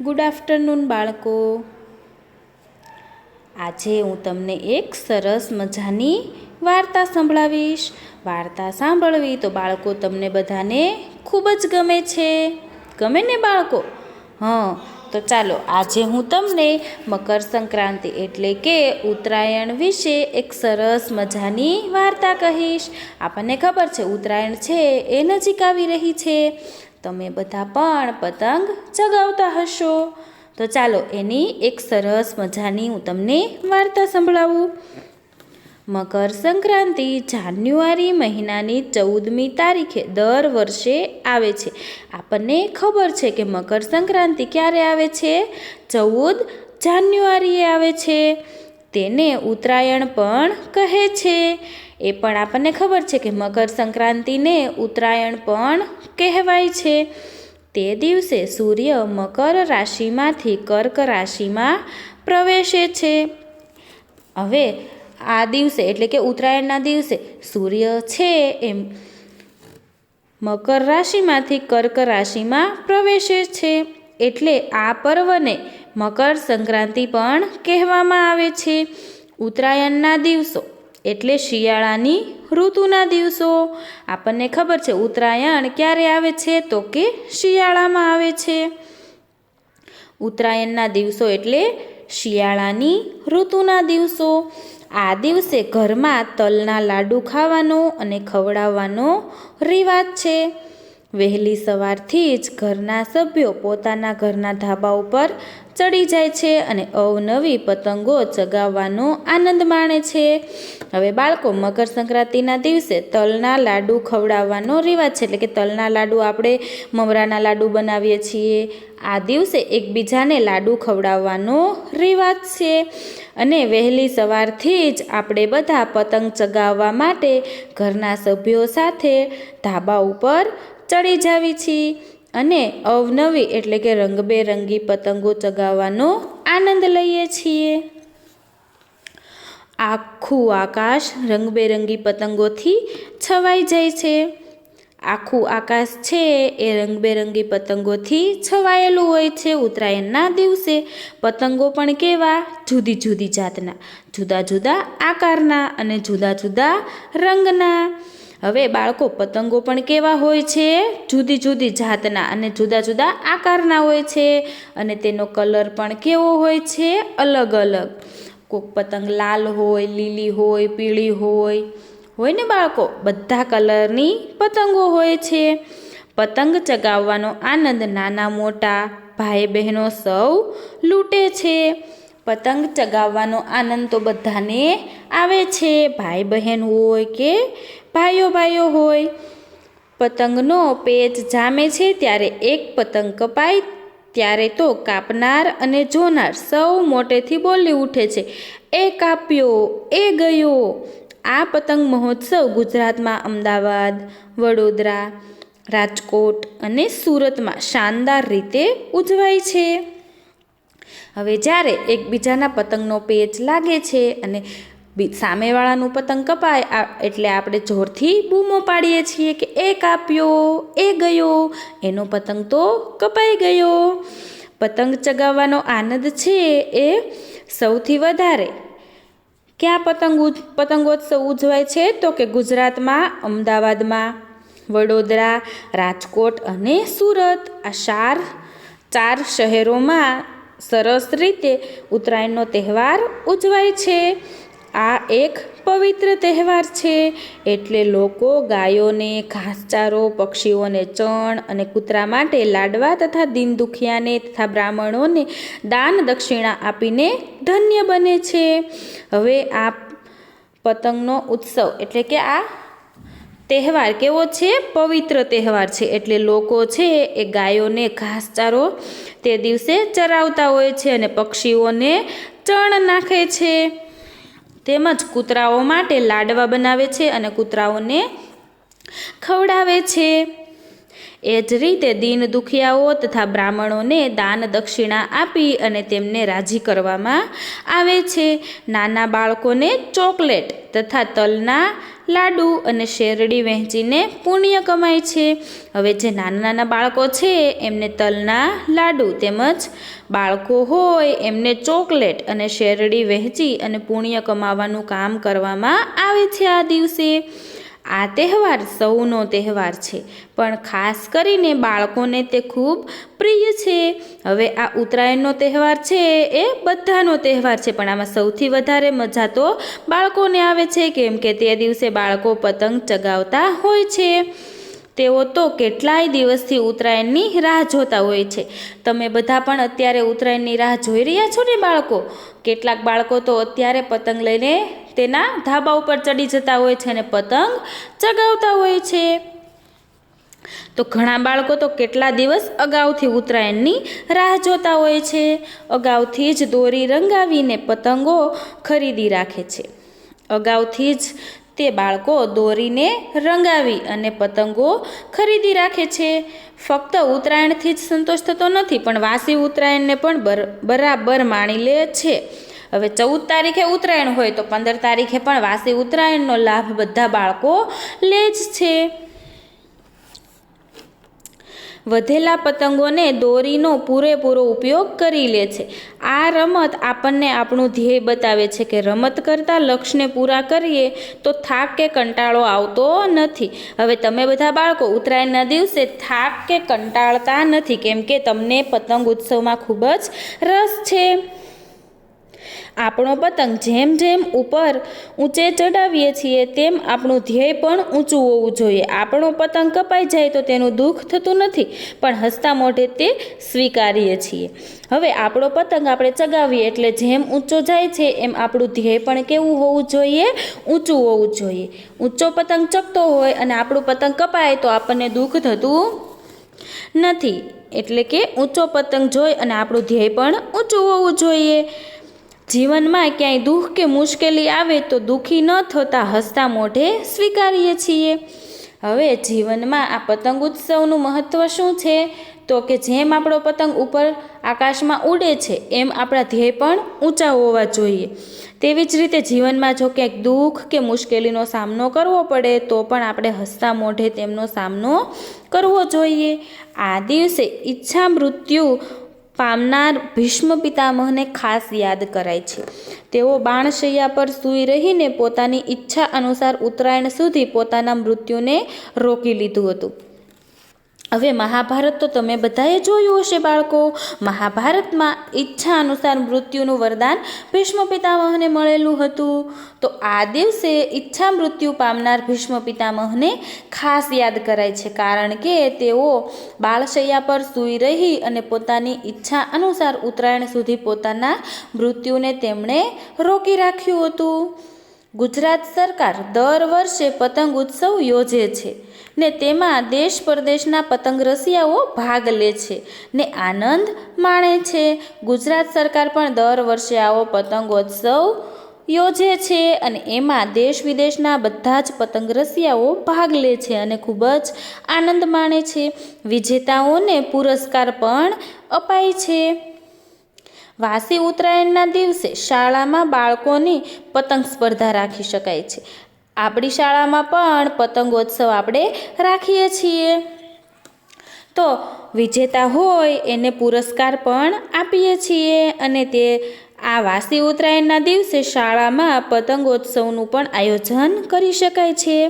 Good afternoon બાળકો. આજે હું તમને એક સરસ મજાની વાર્તા સંભળાવીશ. વાર્તા સાંભળવી તો બાળકો તમને બધાને ખૂબ જ ગમે છે. ગમે ને બાળકો? હં, તો ચાલો આજે હું તમને મકર સંક્રાંતિ એટલે કે ઉત્તરાયણ વિશે એક સરસ મજાની વાર્તા કહીશ. આપણને ખબર છે ઉત્તરાયણ છે એ નજીક આવી રહી છે. તમે બધા પણ પતંગ ચગાવતા હશો. તો ચાલો એની એક સરસ મજાની હું તમને વાર્તા સંભળાવું. મકર સંક્રાંતિ જાન્યુઆરી મહિનાની ચૌદમી તારીખે દર વર્ષે આવે છે. આપણને ખબર છે કે મકર સંક્રાંતિ ક્યારે આવે છે? ચૌદ જાન્યુઆરીએ આવે છે. તેને ઉત્તરાયણ પણ કહે છે. એ પણ આપણને ખબર છે કે મકર સંક્રાંતિને ઉત્તરાયણ પણ કહેવાય છે. તે દિવસે સૂર્ય મકર રાશિમાંથી કર્ક રાશિમાં પ્રવેશે છે. હવે આ દિવસે એટલે કે ઉત્તરાયણના દિવસે સૂર્ય છે એમ મકર રાશિમાંથી કર્ક રાશિમાં પ્રવેશે છે. એટલે આ પર્વને મકર સંક્રાંતિ પણ કહેવામાં આવે છે. ઉત્તરાયણના દિવસો એટલે શિયાળાની ઋતુના દિવસો. આપણને ખબર છે ઉત્તરાયણ ક્યારે આવે છે તો કે શિયાળામાં આવે છે. ઉત્તરાયણના દિવસો એટલે શિયાળાની ઋતુના દિવસો. આ દિવસે ઘરમાં તલના લાડુ ખાવાનો અને ખવડાવવાનો રિવાજ છે. વહેલી સવારથી જ ઘરના સભ્યો પોતાના ઘરના ધાબા ઉપર ચડી જાય છે અને અવનવી પતંગો ચગાવવાનો આનંદ માણે છે. હવે બાળકો, મકર સંક્રાંતિના દિવસે તલના લાડુ ખવડાવવાનો રિવાજ છે, એટલે કે તલના લાડુ આપણે મમરાના લાડુ બનાવીએ છીએ. આ દિવસે એકબીજાને લાડુ ખવડાવવાનો રિવાજ છે. અને વહેલી સવારથી જ આપણે બધા પતંગ ચગાવવા માટે ઘરના સભ્યો સાથે ધાબા ઉપર ચડી જાવી છીએ અને અવનવી એટલે કે રંગબેરંગી પતંગો ચગાવવાનો આનંદ લઈએ છીએ. આખું આકાશ રંગબેરંગી પતંગોથી છવાઈ જાય છે. આખું આકાશ છે એ રંગબેરંગી પતંગોથી છવાયેલું હોય છે ઉત્તરાયણના દિવસે. પતંગો પણ કેવા? જુદી જુદી જાતના, જુદા જુદા આકારના અને જુદા જુદા રંગના. હવે બાળકો પતંગો પણ કેવા હોય છે? જુદી જુદી જાતના અને જુદા જુદા આકારના હોય છે અને તેનો કલર પણ કેવો હોય છે? અલગ અલગ. કોઈક પતંગ લાલ હોય, લીલી હોય, પીળી હોય. હોય ને બાળકો? બધા કલરની પતંગો હોય છે. પતંગ ચગાવવાનો આનંદ નાના મોટા ભાઈ બહેનો સૌ લૂંટે છે. પતંગ ચગાવવાનો આનંદ તો બધાને આવે છે. ભાઈ બહેન હોય કે ભાઈઓ ભાઈઓ હોય, પતંગનો પેચ જામે છે ત્યારે એક પતંગ કપાય, ત્યારે તો કાપનાર અને જોનાર સૌ મોટેથી બોલી ઉઠે છે, એ કાપ્યો, એ ગયો. આ પતંગ મહોત્સવ ગુજરાતમાં અમદાવાદ, વડોદરા, રાજકોટ અને સુરતમાં શાનદાર રીતે ઉજવાય છે. હવે જ્યારે એકબીજાના પતંગનો પેચ લાગે છે અને સામેવાળાનું પતંગ કપાય એટલે આપણે જોરથી બૂમો પાડીએ છીએ કે એ કાપ્યો, એ ગયો, એનો પતંગ તો કપાઈ ગયો. પતંગ ચગાવવાનો આનંદ છે એ સૌથી વધારે. ક્યાં પતંગ પતંગોત્સવ ઉજવાય છે? તો કે ગુજરાતમાં, અમદાવાદમાં, વડોદરા, રાજકોટ અને સુરત. આ ચાર ચાર શહેરોમાં સરસ રીતે ઉત્તરાયણનો તહેવાર ઉજવાય છે. આ એક પવિત્ર તહેવાર છે. એટલે લોકો ગાયોને, ઘાસચારો, પક્ષીઓને ચણ અને કૂતરા માટે લાડવા તથા દિન દુખિયાને તથા બ્રાહ્મણોને દાન દક્ષિણા આપીને ધન્ય બને છે. હવે આ પતંગનો ઉત્સવ એટલે કે આ તહેવાર કેવો છે? પવિત્ર તહેવાર છે. એટલે લોકો છે એ ગાયોને ઘાસચારો તે દિવસે ચરાવતા હોય છે અને પક્ષીઓને ચણ નાખે છે. તેમજ કૂતરાઓ માટે લાડવા બનાવે છે અને કૂતરાઓને ખવડાવે છે. એ જ રીતે દીન દુખિયાઓ તથા બ્રાહ્મણોને દાન દક્ષિણા આપી અને તેમને રાજી કરવામાં આવે છે. નાના બાળકોને ચોકલેટ તથા તલના લાડુ અને શેરડી વહેંચીને પુણ્ય કમાય છે. હવે જે નાના નાના બાળકો છે, એમને તલના લાડુ તેમજ બાળકો હોય, એમને ચોકલેટ અને શેરડી વહેંચી અને પુણ્ય કમાવાનું કામ કરવામાં આવે છે આ દિવસે. આ તહેવાર સૌનો તહેવાર છે. પણ ખાસ કરીને બાળકોને તે ખૂબ પ્રિય છે. હવે આ ઉત્તરાયણનો તહેવાર છે, એ બધાનો તહેવાર છે, પણ આમાં સૌથી વધારે મજા તો બાળકોને આવે છે, કેમ કે તે દિવસે બાળકો પતંગ ચગાવતા હોય છે. તેઓ તો કેટલાય દિવસથી ઉત્તરાયણની રાહ જોતા હોય છે. તમે બધા પણ અત્યારે ઉત્તરાયણની રાહ જોઈ રહ્યા છો ને બાળકો? કેટલાક બાળકો તો અત્યારે પતંગ લઈને તેના ધાબા ઉપર ચડી જતા હોય છે અને પતંગ ચગાવતા હોય છે. તો ઘણા બાળકો તો કેટલા દિવસ અગાઉથી ઉત્તરાયણની રાહ જોતા હોય છે. અગાઉથી જ દોરી રંગાવીને પતંગો ખરીદી રાખે છે. અગાઉથી જ તે બાળકો દોરીને રંગાવી અને પતંગો ખરીદી રાખે છે. ફક્ત ઉત્તરાયણથી જ સંતોષ થતો નથી, પણ વાસી ઉત્તરાયણને પણ બર, બરાબર માણી લે છે. હવે ચૌદ તારીખે ઉત્તરાયણ હોય તો પંદર તારીખે પણ વાસી ઉત્તરાયણનો લાભ બધા બાળકો લે જ છે. વધેલા પતંગોને દોરીનો પૂરેપૂરો ઉપયોગ કરી લે છે. આ રમત આપણને આપણું ધ્યેય બતાવે છે કે રમત કરતાં લક્ષ્યને પૂરા કરીએ તો થાક કે કંટાળો આવતો નથી. હવે તમે બધા બાળકો, ઉત્તરાયણના દિવસે થાક કે કંટાળતા નથી, કેમ કે તમને પતંગ ઉત્સવમાં ખૂબ જ રસ છે. આપણો પતંગ જેમ જેમ ઉપર ઊંચે ચડાવીએ છીએ, તેમ આપણું ધ્યેય પણ ઊંચું હોવું જોઈએ. આપણો પતંગ કપાઈ જાય તો તેનું દુઃખ થતું નથી, પણ હસતા મોઢે તે સ્વીકારીએ છીએ. હવે આપણો પતંગ આપણે ચગાવીએ એટલે જેમ ઊંચો જાય છે, એમ આપણું ધ્યેય પણ કેવું હોવું જોઈએ? ઊંચું હોવું જોઈએ. ઊંચો પતંગ ચગતો હોય અને આપણું પતંગ કપાય તો આપણને દુઃખ થતું નથી. એટલે કે ઊંચો પતંગ જોઈ અને આપણું ધ્યેય પણ ઊંચું હોવું જોઈએ. જીવનમાં ક્યાંય દુઃખ કે મુશ્કેલી આવે તો દુઃખી ન થતાં હસતા મોઢે સ્વીકારીએ છીએ. હવે જીવનમાં આ પતંગ ઉત્સવનું મહત્ત્વ શું છે? તો કે જેમ આપણો પતંગ ઉપર આકાશમાં ઉડે છે, એમ આપણા ધ્યેય પણ ઊંચા હોવા જોઈએ. તેવી જ રીતે જીવનમાં જો ક્યાંક દુઃખ કે મુશ્કેલીનો સામનો કરવો પડે, તો પણ આપણે હસતા મોઢે તેમનો સામનો કરવો જોઈએ. આ દિવસે ઈચ્છા મૃત્યુ પામનાર ભીષ્મ પિતામહને ખાસ યાદ કરાય છે. તેઓ બાણશૈયા પર સૂઈ રહીને પોતાની ઈચ્છા અનુસાર ઉત્તરાયણ સુધી પોતાના મૃત્યુને રોકી લીધું હતું. હવે મહાભારત તો તમે બધાએ જોયું હશે બાળકો. મહાભારતમાં ઈચ્છા અનુસાર મૃત્યુનું વરદાન ભીષ્મ પિતામહને મળેલું હતું. તો આ દિવસે ઈચ્છા મૃત્યુ પામનાર ભીષ્મ પિતામહને ખાસ યાદ કરાય છે, કારણ કે તેઓ બાળશૈયા પર સૂઈ રહી અને પોતાની ઈચ્છા અનુસાર ઉત્તરાયણ સુધી પોતાના મૃત્યુને તેમણે રોકી રાખ્યું હતું. ગુજરાત સરકાર દર વર્ષે પતંગ ઉત્સવ યોજે છે. ને તેમાં દેશ પરદેશના પતંગ રસિયાઓ ભાગ લે છે ને આનંદ માણે છે. ગુજરાત સરકાર પણ દર વર્ષે આવો પતંગોત્સવ યોજે છે અને એમાં દેશ વિદેશના બધા જ પતંગ રસિયાઓ ભાગ લે છે અને ખૂબ જ આનંદ માણે છે. વિજેતાઓને પુરસ્કાર પણ અપાય છે. વાસી ઉત્તરાયણના દિવસે શાળામાં બાળકોની પતંગ સ્પર્ધા રાખી શકાય છે. આપણી શાળામાં પણ પતંગોત્સવ આપણે રાખીએ છીએ. તો વિજેતા હોય એને પુરસ્કાર પણ આપીએ છીએ અને તે આ વાસી ઉત્તરાયણના દિવસે શાળામાં પતંગોત્સવનું પણ આયોજન કરી શકાય છે.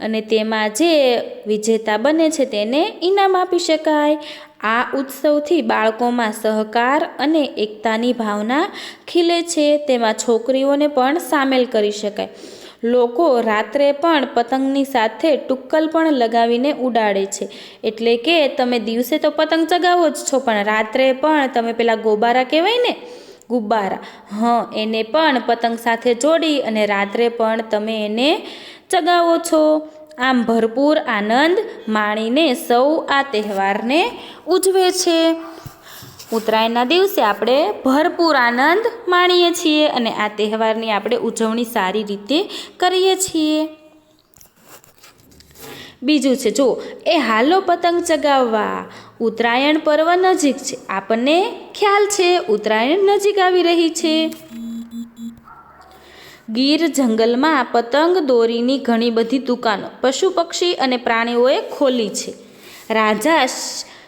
અને તેમાં જે વિજેતા બને છે તેને ઇનામ આપી શકાય. આ ઉત્સવથી બાળકોમાં સહકાર અને એકતાની ભાવના ખીલે છે. તેમાં છોકરીઓને પણ સામેલ કરી શકાય. લોકો રાત્રે પણ પતંગની સાથે ટુક્કલ પણ લગાવીને ઉડાડે છે. એટલે કે તમે દિવસે તો પતંગ ચગાવો જ છો, પણ રાત્રે પણ તમે પેલા ગોબારા કહેવાય ને? ગુબ્બારા. હં, એને પણ પતંગ સાથે જોડી અને રાત્રે પણ તમે એને ચગાવો છો. આમ ભરપૂર આનંદ માણીને સૌ આ તહેવારને ઉજવે છે. ઉત્તરાયણના દિવસે આપણે ભરપૂર આનંદ માણીએ છીએ અને આ તહેવારની આપણે ઉજવણી સારી રીતે કરીએ છીએ. બીજું છે જો એ હાલો પતંગ ચગાવવા. ઉત્તરાયણ પર્વ નજીક છે. આપણને ખ્યાલ છે, ઉત્તરાયણ નજીક આવી રહી છે. ગીર જંગલમાં પતંગ દોરીની ઘણી બધી દુકાનો, પશુ પક્ષી અને પ્રાણીઓએ ખોલી છે. રાજા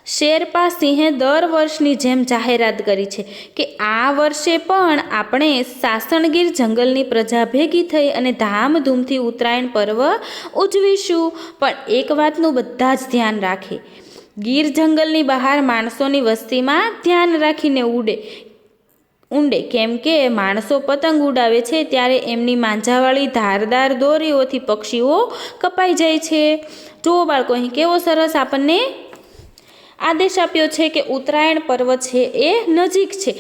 શેરપા સિંહે દર વર્ષની જેમ જાહેરાત કરી છે કે આ વર્ષે પણ આપણે સાસણગીર જંગલની પ્રજા ભેગી થઈ અને ધામધૂમથી ઉત્તરાયણ પર્વ ઉજવીશું. પણ એક વાતનું બધા જ ધ્યાન રાખે. ગીર જંગલની બહાર માણસોની વસ્તીમાં ધ્યાન રાખીને ઉડે. ઊંડે કેમ કે માણસો પતંગ ઉડાવે છે ત્યારે એમની માંજાવાળી ધારદાર દોરીઓથી પક્ષીઓ કપાઈ જાય છે. જુઓ બાળકો, અહીં કેવો સરસ આપણને આદેશ આપ્યો છે કે ઉત્તરાયણ પર્વ છે એ નજીક છે.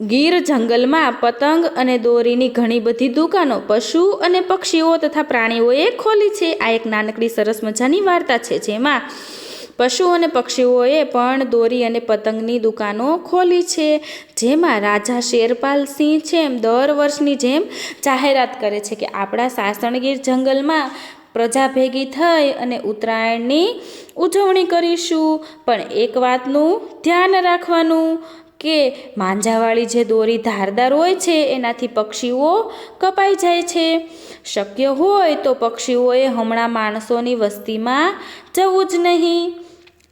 ગીર જંગલમાં પતંગ અને દોરીની ઘણી બધી દુકાનો, પશુ અને પક્ષીઓ તથા પ્રાણીઓએ ખોલી છે. આ એક નાનકડી સરસ મજાની વાર્તા છે જેમાં પશુ અને પક્ષીઓએ પણ દોરી અને પતંગની દુકાનો ખોલી છે, જેમાં રાજા શેરપાલ સિંહ છે એમ દર વર્ષની જેમ જાહેરાત કરે છે કે આપણા સાસણગીર જંગલમાં પ્રજા ભેગી થઈ અને ઉત્તરાયણની ઉજવણી કરીશું. પણ એક વાતનું ધ્યાન રાખવાનું કે માંજાવાળી જે દોરી ધારદાર હોય છે, એનાથી પક્ષીઓ કપાઈ જાય છે. શક્ય હોય તો પક્ષીઓએ હમણાં માણસોની વસ્તીમાં જવું જ નહીં.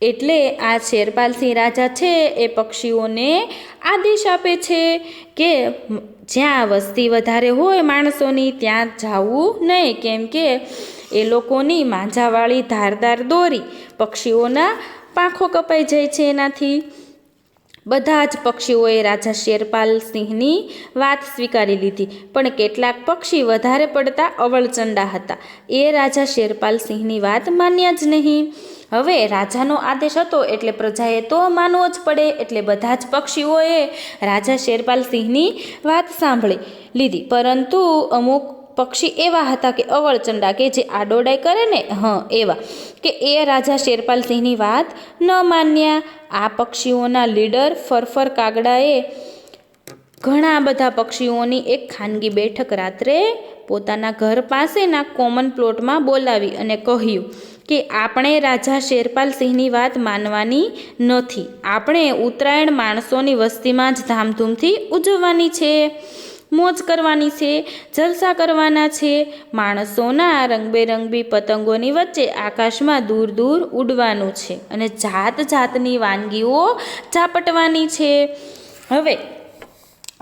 એટલે આ શેરપાલસિંહ રાજા છે, એ પક્ષીઓને આદેશ આપે છે કે જ્યાં વસ્તી વધારે હોય માણસોની ત્યાં જવું નહીં. કેમ કે એ લોકોની માંજાવાળી ધારદાર દોરી પક્ષીઓના પાંખો કપાઈ જાય છે એનાથી. બધા જ પક્ષીઓએ રાજા શેરપાલ સિંહની વાત સ્વીકારી લીધી, પણ કેટલાક પક્ષી વધારે પડતા અવળચંડા હતા. એ રાજા શેરપાલ સિંહની વાત માન્યા જ નહીં. હવે રાજાનો આદેશ હતો એટલે પ્રજાએ તો માનવો જ પડે, એટલે બધા જ પક્ષીઓએ રાજા શેરપાલ સિંહની વાત સાંભળી લીધી. પરંતુ અમુક પક્ષી એવા હતા કે અવળચંડા કે જે આડોડાઈ કરે ને, હં, એવા. કે એ રાજા શેરપાલ સિંહની વાત ન માન્યા. આ પક્ષીઓના લીડર ફરફર કાગડાએ ઘણા બધા પક્ષીઓની એક ખાનગી બેઠક રાત્રે પોતાના ઘર પાસેના કોમન પ્લોટમાં બોલાવી અને કહ્યું કે આપણે રાજા શેરપાલ સિંહની વાત માનવાની નથી. આપણે ઉત્તરાયણ માણસોની વસ્તીમાં જ ધામધૂમથી ઉજવવાની છે. મોજ કરવાની છે, જલસા કરવાના છે. માણસોના રંગબેરંગી પતંગોની વચ્ચે આકાશમાં દૂર દૂર ઉડવાનું છે અને જાત જાતની વાનગીઓ ઝાપટવાની છે. હવે,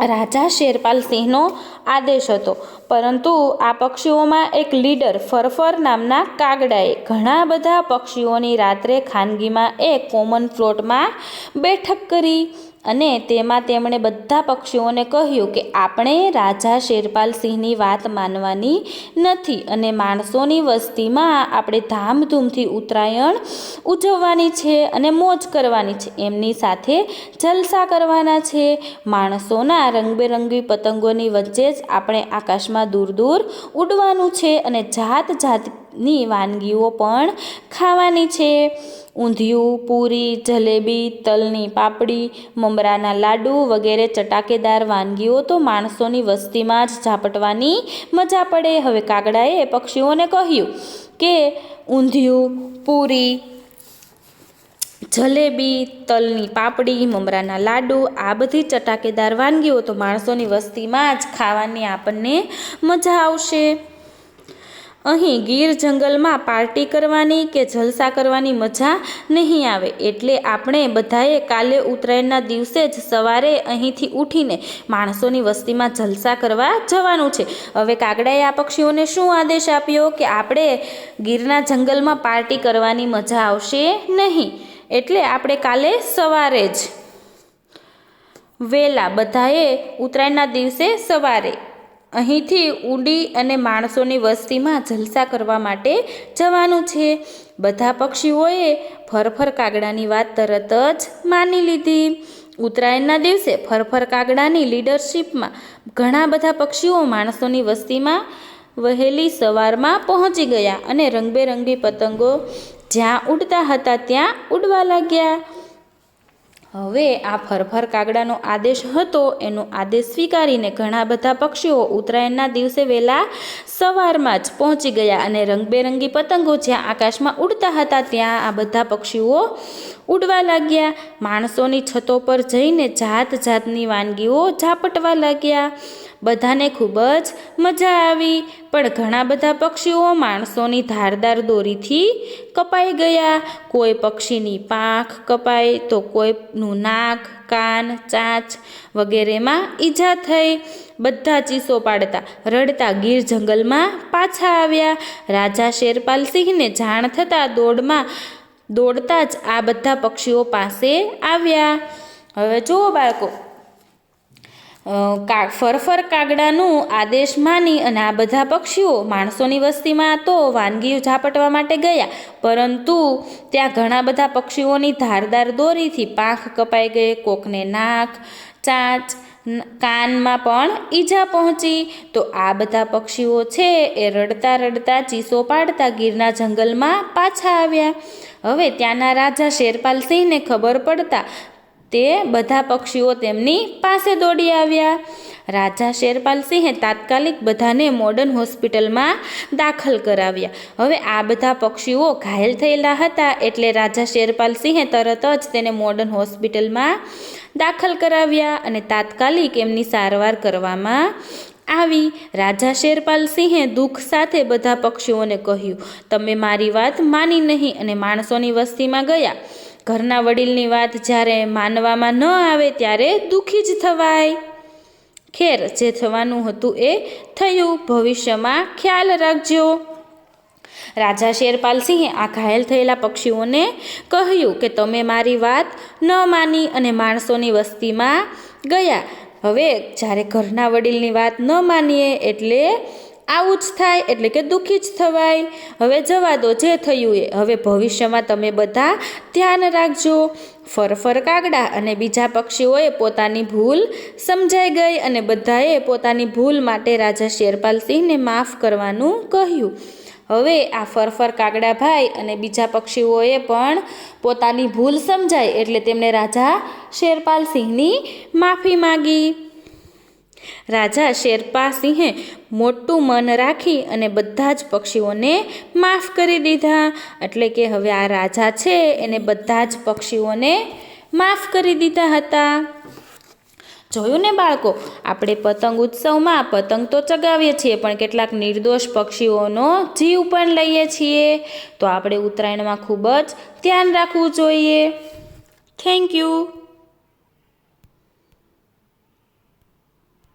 રાજા શેરપાલ સિંહનો આદેશ હતો, પરંતુ આ પક્ષીઓમાં એક લીડર ફરફર નામના કાગડાએ ઘણા બધા પક્ષીઓની રાત્રે ખાનગીમાં એ કોમન ફ્લોટમાં બેઠક કરી. અને તેમાં તેમણે બધા પક્ષીઓને કહ્યું કે આપણે રાજા શેરપાલ સિંહની વાત માનવાની નથી અને માણસોની વસ્તીમાં આપણે ધામધૂમથી ઉત્તરાયણ ઉજવવાની છે અને મોજ કરવાની છે. એમની સાથે જલસા કરવાના છે. માણસોના રંગબેરંગી પતંગોની વચ્ચે જ આપણે આકાશમાં દૂર દૂર ઉડવાનું છે અને જાત જાતની વાનગીઓ પણ ખાવાની છે. ઊંધિયું, પૂરી, જલેબી, તલની પાપડી, મમરાના લાડુ વગેરે ચટાકેદાર વાનગીઓ તો માણસોની વસ્તીમાં જ ઝાપટવાની મજા પડે. હવે કાગડાએ પક્ષીઓને કહ્યું કે ઊંધિયું, પૂરી, જલેબી, તલની પાપડી, મમરાના લાડુ, આ બધી ચટાકેદાર વાનગીઓ તો માણસોની વસ્તીમાં જ ખાવાની આપણને મજા આવશે. અહીં ગીર જંગલમાં પાર્ટી કરવાની કે જલસા કરવાની મજા નહીં આવે એટલે આપણે બધાએ કાલે ઉત્તરાયણના દિવસે જ સવારે અહીંથી ઉઠીને માણસોની વસ્તીમાં જલસા કરવા જવાનું છે. હવે કાગડાએ આ પક્ષીઓને શું આદેશ આપ્યો કે આપણે ગીરના જંગલમાં પાર્ટી કરવાની મજા આવશે નહીં? એટલે આપણે કાલે સવારે જ. વહેલા બધાએ ઉત્તરાયણના દિવસે સવારે અહીંથી ઉડી અને માણસોની વસ્તીમાં જલસા કરવા માટે જવાનું છે. બધા પક્ષીઓએ ફરફર કાગડાની વાત તરત જ માની લીધી. ઉત્તરાયણના દિવસે ફરફર કાગડાની લીડરશીપમાં ઘણા બધા પક્ષીઓ માણસોની વસ્તીમાં વહેલી સવારમાં પહોંચી ગયા અને રંગબેરંગી પતંગો જ્યાં ઉડતા હતા ત્યાં ઉડવા લાગ્યા. હવે આ ફરફર કાગડાનો આદેશ હતો, એનો આદેશ સ્વીકારીને ઘણા બધા પક્ષીઓ ઉત્તરાયણના દિવસે વહેલા સવારમાં જ પહોંચી ગયા અને રંગબેરંગી પતંગો જ્યાં આકાશમાં ઉડતા હતા ત્યાં આ બધા પક્ષીઓ ઉડવા લાગ્યા. માણસોની છતો પર જઈને જાત જાતની વાનગીઓ ઝાપટવા લાગ્યા. બધાને ખૂબ જ મજા આવી. પણ ઘણા બધા પક્ષીઓ માણસોની ધારદાર દોરીથી કપાઈ ગયા. કોઈ પક્ષીની પાંખ કપાઈ તો કોઈનું નાક, કાન, ચાંચ વગેરેમાં ઈજા થઈ. બધા ચીસો પાડતા, રડતા ગીર જંગલમાં પાછા આવ્યા. રાજા શેરપાલ સિંહને જાણ થતાં દોડમાં, દોડતા જ આ બધા પક્ષીઓ પાસે આવ્યા. હવે જુઓ બાળકો કા, ફરફર કાગડાનું આદેશ માની અને આ બધા પક્ષીઓ માણસોની વસ્તીમાં તો વાનગીઓ ઝાપટવા માટે ગયા. પરંતુ ત્યાં ઘણા બધા પક્ષીઓની ધારદાર દોરીથી પાંખ કપાઈ ગઈ, કોકને નાક, ચાંચ કાનમાં પણ ઈજા પહોંચી. તો આ બધા પક્ષીઓ છે એ રડતા રડતા ચીસો પાડતા ગીરના જંગલમાં પાછા આવ્યા. હવે ત્યાંના રાજા શેરપાલ સિંહને ખબર પડતા તે બધા પક્ષીઓ તેમની પાસે દોડી આવ્યા. રાજા શેરપાલ સિંહે તાત્કાલિક બધાને મોડર્ન હોસ્પિટલમાં દાખલ કરાવ્યા. હવે આ બધા પક્ષીઓ ઘાયલ થયેલા હતા એટલે રાજા શેરપાલ સિંહે તરત જ તેને મોડર્ન હોસ્પિટલમાં દાખલ કરાવ્યા અને તાત્કાલિક એમની સારવાર કરવામાં આવી. રાજા શેરપાલ સિંહે દુઃખ સાથે બધા પક્ષીઓને કહ્યું, તમે મારી વાત માની નહીં અને માણસોની વસ્તીમાં ગયા. ઘરના વડીલની વાત જ્યારે માનવામાં ન આવે ત્યારે દુઃખી જ થવાય. ખેર જે થવાનું હતું એ થયું. ભવિષ્યમાં ખ્યાલ રાખજો. રાજા શેરપાલ સિંહે આ ઘાયલ થયેલા પક્ષીઓને કહ્યું કે તમે મારી વાત ન માની અને માણસોની વસ્તીમાં ગયા. હવે જ્યારે ઘરના વડીલની વાત ન માનીએ એટલે આવું જ થાય એટલે કે દુઃખી જ થવાય. હવે જવા દો, જે થયું એ. હવે ભવિષ્યમાં તમે બધા ધ્યાન રાખજો. ફરફર કાગડા અને બીજા પક્ષીઓએ પોતાની ભૂલ સમજાઈ ગઈ અને બધાએ પોતાની ભૂલ માટે રાજા શેરપાલ સિંહને માફ કરવાનું કહ્યું. હવે આ ફરફર કાગડાભાઈ અને બીજા પક્ષીઓએ પણ પોતાની ભૂલ સમજાય એટલે તેમણે રાજા શેરપાલ સિંહની માફી માગી. રાજા શેરપા સિંહે મોટું મન રાખી અને બધા જ પક્ષીઓને માફ કરી દીધા. એટલે કે હવે આ રાજા છે, એને બધા જ પક્ષીઓને માફ કરી દીધા હતા. જોયું ને બાળકો, આપણે પતંગ ઉત્સવમાં પતંગ તો ચગાવીએ છીએ, પણ કેટલાક નિર્દોષ પક્ષીઓનો જીવ પણ લઈએ છીએ. તો આપણે ઉત્તરાયણમાં ખૂબ જ ધ્યાન રાખવું જોઈએ. Thank you